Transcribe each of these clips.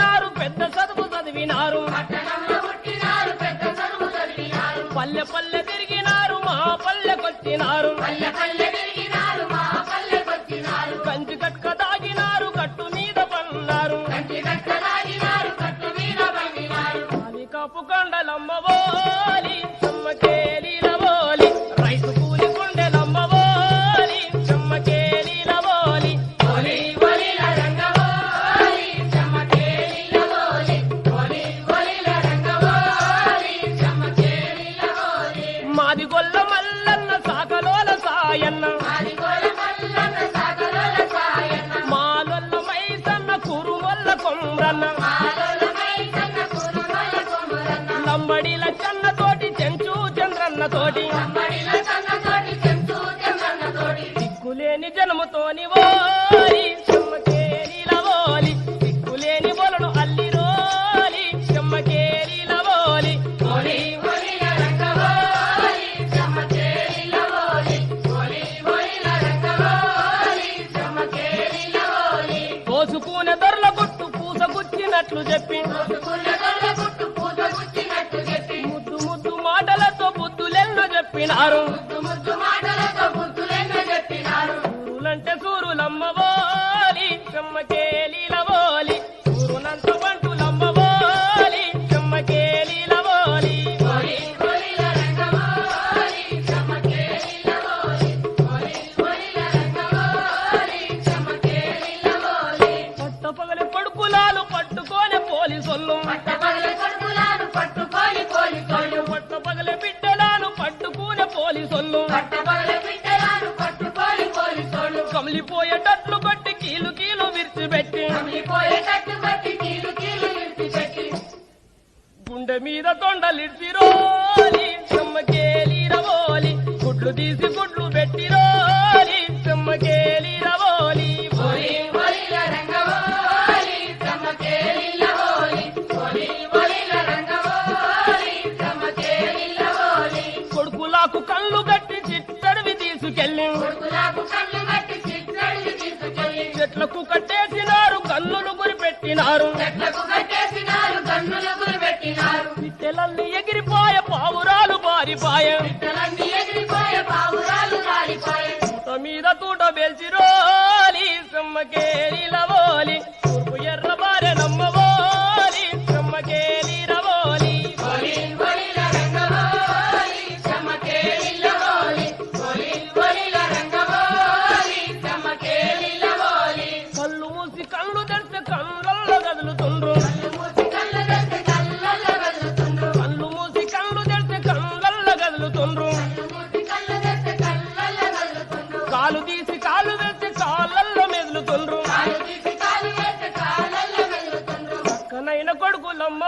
పుట్టినారు పెద్ద చదువు చదివినారు. పల్లె పల్లె తిరిగినారు మా పల్లెకొచ్చినారు. పల్లె పల్లె మాది మాదిగొల్ల మల్లన్న సాకలోల సాయన్న. మాలొల్ల మైసన్న కురుమొల్ల కొమ్రన్న. లంబడిల చన్న తోటి చెంచు చంద్రన్న తోటి చెప్పినట్లు చెప్పి. ముద్దు ముద్దు మాటలతో బుద్ధులెన్నో చెప్పినారు. சொல்லும் చెట్లకు కట్టేసినారు కన్నులు గురిపెట్టినారు. పిట్టెలన్నీ ఎగిరిపాయ పావురాలు పారిపాయ. మీద తూట బెల్చిరోలి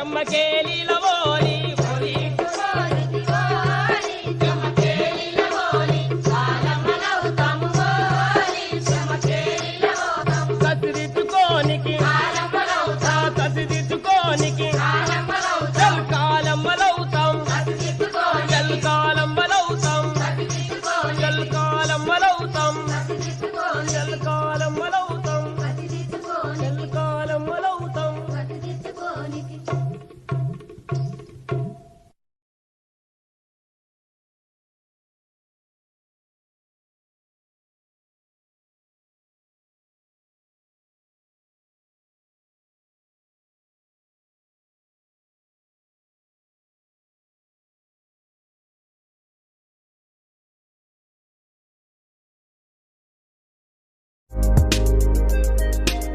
జమ్మకే లీలవోని కసిదిద్దుకోనికి కసిదిద్దుకోనికి. జల్కాలమ్మలవుతాం జల్కాలమ్మలవుతాం జల్కాలమ్మలవుతాం జల్కా